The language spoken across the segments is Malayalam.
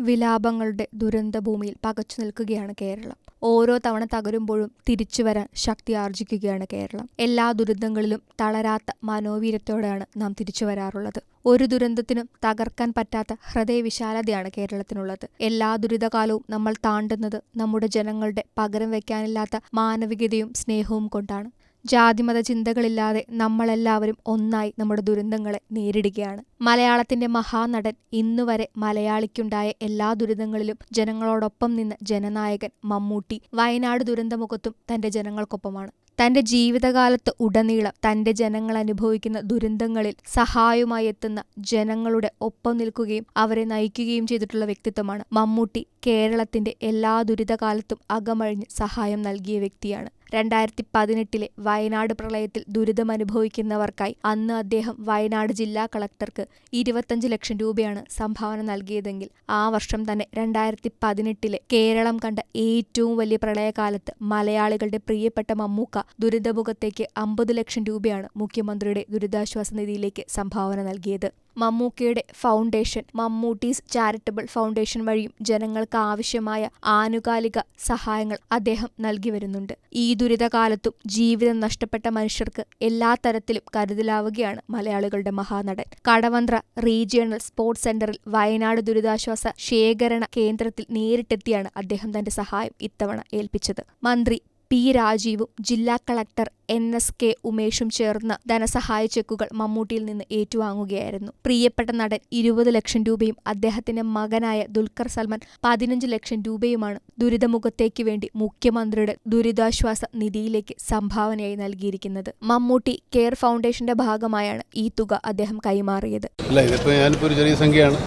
വിലാപങ്ങളുടെ ദുരന്തഭൂമിയിൽ പകച്ചു നിൽക്കുകയാണ് കേരളം. ഓരോ തവണ തകരുമ്പോഴും തിരിച്ചു വരാൻ ശക്തി ആർജിക്കുകയാണ് കേരളം. എല്ലാ ദുരന്തങ്ങളിലും തളരാത്ത മനോവീര്യത്തോടെയാണ് നാം തിരിച്ചു വരാറുള്ളത്. ഒരു ദുരന്തത്തിനും തകർക്കാൻ പറ്റാത്ത ഹൃദയവിശാലതയാണ് കേരളത്തിനുള്ളത്. എല്ലാ ദുരിതകാലവും നമ്മൾ താണ്ടുന്നത് നമ്മുടെ ജനങ്ങളുടെ പകരം വയ്ക്കാനില്ലാത്ത മാനവികതയും സ്നേഹവും കൊണ്ടാണ്. ജാതിമത ചിന്തകളില്ലാതെ നമ്മളെല്ലാവരും ഒന്നായി നമ്മുടെ ദുരന്തങ്ങളെ നേരിടുകയാണ്. മലയാളത്തിന്റെ മഹാനടൻ ഇന്നുവരെ മലയാളിക്കുണ്ടായ എല്ലാ ദുരിതങ്ങളിലും ജനങ്ങളോടൊപ്പം നിന്ന് ജനനായകൻ മമ്മൂട്ടി വയനാട് ദുരന്തമുഖത്തും തന്റെ ജനങ്ങൾക്കൊപ്പമാണ്. തന്റെ ജീവിതകാലത്ത് ഉടനീളം തന്റെ ജനങ്ങൾ അനുഭവിക്കുന്ന ദുരന്തങ്ങളിൽ സഹായവുമായി എത്തുന്ന ജനങ്ങളുടെ ഒപ്പം നിൽക്കുകയും അവരെ നയിക്കുകയും ചെയ്തിട്ടുള്ള വ്യക്തിത്വമാണ് മമ്മൂട്ടി. കേരളത്തിന്റെ എല്ലാ ദുരിതകാലത്തും അകമഴിഞ്ഞ് സഹായം നൽകിയ വ്യക്തിയാണ്. രണ്ടായിരത്തി പതിനെട്ടിലെ വയനാട് പ്രളയത്തിൽ ദുരിതമനുഭവിക്കുന്നവർക്കായി അന്ന് അദ്ദേഹം വയനാട് ജില്ലാ കളക്ടർക്ക് ഇരുപത്തഞ്ച് ലക്ഷം രൂപയാണ് സംഭാവന നൽകിയതെങ്കിൽ ആ വർഷം തന്നെ രണ്ടായിരത്തി പതിനെട്ടിലെ കേരളം കണ്ട ഏറ്റവും വലിയ പ്രളയകാലത്ത് മലയാളികളുടെ പ്രിയപ്പെട്ട മമ്മൂക്ക ദുരിതമുഖത്തേക്ക് അമ്പത് ലക്ഷം രൂപയാണ് മുഖ്യമന്ത്രിയുടെ ദുരിതാശ്വാസ നിധിയിലേക്ക് സംഭാവന നൽകിയത്. മമ്മൂക്കയുടെ ഫൗണ്ടേഷൻ മമ്മൂട്ടീസ് ചാരിറ്റബിൾ ഫൗണ്ടേഷൻ വഴിയും ജനങ്ങൾക്ക് ആവശ്യമായ ആനുകാലിക സഹായങ്ങൾ അദ്ദേഹം നൽകി വരുന്നുണ്ട്. ഈ ദുരിതകാലത്തും ജീവിതം നഷ്ടപ്പെട്ട മനുഷ്യർക്ക് എല്ലാ തരത്തിലും കരുതലാവുകയാണ് മലയാളികളുടെ മഹാനടൻ. കടവന്ത്ര റീജിയണൽ സ്പോർട്സ് സെന്ററിൽ വയനാട് ദുരിതാശ്വാസ ശേഖരണ കേന്ദ്രത്തിൽ നേരിട്ടെത്തിയാണ് അദ്ദേഹം തന്റെ സഹായം ഇത്തവണ ഏൽപ്പിച്ചത്. മന്ത്രി പി രാജീവും ജില്ലാ കളക്ടർ എൻ എസ് കെ ഉമേഷും ചേർന്ന് ധനസഹായ ചെക്കുകൾ മമ്മൂട്ടിയിൽ നിന്ന് ഏറ്റുവാങ്ങുകയായിരുന്നു. പ്രിയപ്പെട്ട നടൻ ഇരുപത് ലക്ഷം രൂപയും അദ്ദേഹത്തിന്റെ മകനായ ദുൽഖർ സൽമാൻ പതിനഞ്ച് ലക്ഷം രൂപയുമാണ് ദുരിതമുഖത്തേക്ക് വേണ്ടി മുഖ്യമന്ത്രിയുടെ ദുരിതാശ്വാസ നിധിയിലേക്ക് സംഭാവനയായി നൽകിയിരിക്കുന്നത്. മമ്മൂട്ടി കെയർ ഫൗണ്ടേഷന്റെ ഭാഗമായാണ് ഈ തുക അദ്ദേഹം കൈമാറിയത്. അല്ല ഞാനിപ്പോൾ ഒരു ചെറിയ സംഖ്യയാണ്.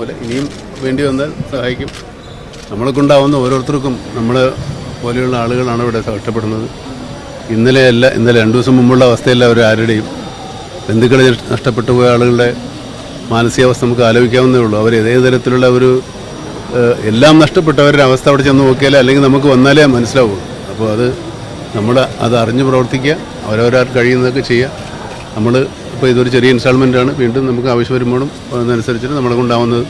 പോലെ ഇനിയും വേണ്ടി വന്നാൽ സഹായിക്കും. നമ്മൾക്കുണ്ടാവുന്ന കൊണ്ടാവുന്ന ഓരോരുത്തർക്കും നമ്മളെ പോലെയുള്ള ആളുകളാണ് ഇവിടെ കഷ്ടപ്പെടുന്നത് ഇന്നലെ അല്ല ഇന്നലെ രണ്ടു ദിവസം മുമ്പുള്ള അവസ്ഥയല്ല അവർ ആരുടെയും. ബന്ധുക്കളെ നഷ്ടപ്പെട്ടു പോയ ആളുകളുടെ മാനസികാവസ്ഥ നമുക്ക് ആലോചിക്കാവുന്നേ ഉള്ളൂ. അവർ ഏതേ തരത്തിലുള്ള ഒരു എല്ലാം നഷ്ടപ്പെട്ടവരുടെ അവസ്ഥ അവിടെ ചെന്ന് നോക്കിയാലേ അല്ലെങ്കിൽ നമുക്ക് വന്നാലേ മനസ്സിലാവൂ. അപ്പോൾ അത് നമ്മൾ അത് അറിഞ്ഞ് പ്രവർത്തിക്കുക അവരവരാർ കഴിയുന്നതൊക്കെ ചെയ്യുക. നമ്മൾ ഇപ്പോൾ ഇതൊരു ചെറിയ ഇൻസ്റ്റാൾമെന്റ് ആണ്. വീണ്ടും നമുക്ക് ആവശ്യം വരുമ്പോഴും അതനുസരിച്ചിട്ട് നമ്മളെ കൊണ്ടാവുന്നത്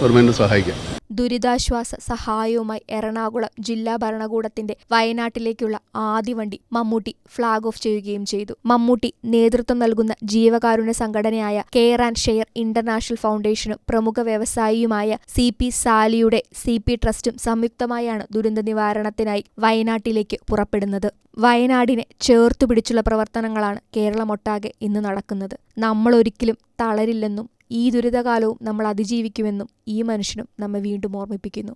ഗവൺമെന്റ് സഹായിക്കാം. ദുരിതാശ്വാസ സഹായവുമായി എറണാകുളം ജില്ലാ ഭരണകൂടത്തിന്റെ വയനാട്ടിലേക്കുള്ള ആദ്യ വണ്ടി മമ്മൂട്ടി ഫ്ളാഗ് ഓഫ് ചെയ്യുകയും ചെയ്തു. മമ്മൂട്ടി നേതൃത്വം നൽകുന്ന ജീവകാരുണ്യ സംഘടനയായ കെയർ ആൻഡ് ഷെയർ ഇന്റർനാഷണൽ ഫൗണ്ടേഷനും പ്രമുഖ വ്യവസായിയുമായ സി പി സാലിയുടെ സി പി ട്രസ്റ്റും സംയുക്തമായാണ് ദുരന്ത നിവാരണത്തിനായി വയനാട്ടിലേക്ക് പുറപ്പെടുന്നത്. വയനാടിനെ ചേർത്തു പിടിച്ചുള്ള പ്രവർത്തനങ്ങളാണ് കേരളമൊട്ടാകെ ഇന്ന് നടക്കുന്നത്. നമ്മളൊരിക്കലും തളരില്ലെന്നും ഈ ദുരിതകാലവും നമ്മൾ അതിജീവിക്കുമെന്നും ഈ മനുഷ്യനും നമ്മെ വീണ്ടും ഓർമ്മിപ്പിക്കുന്നു.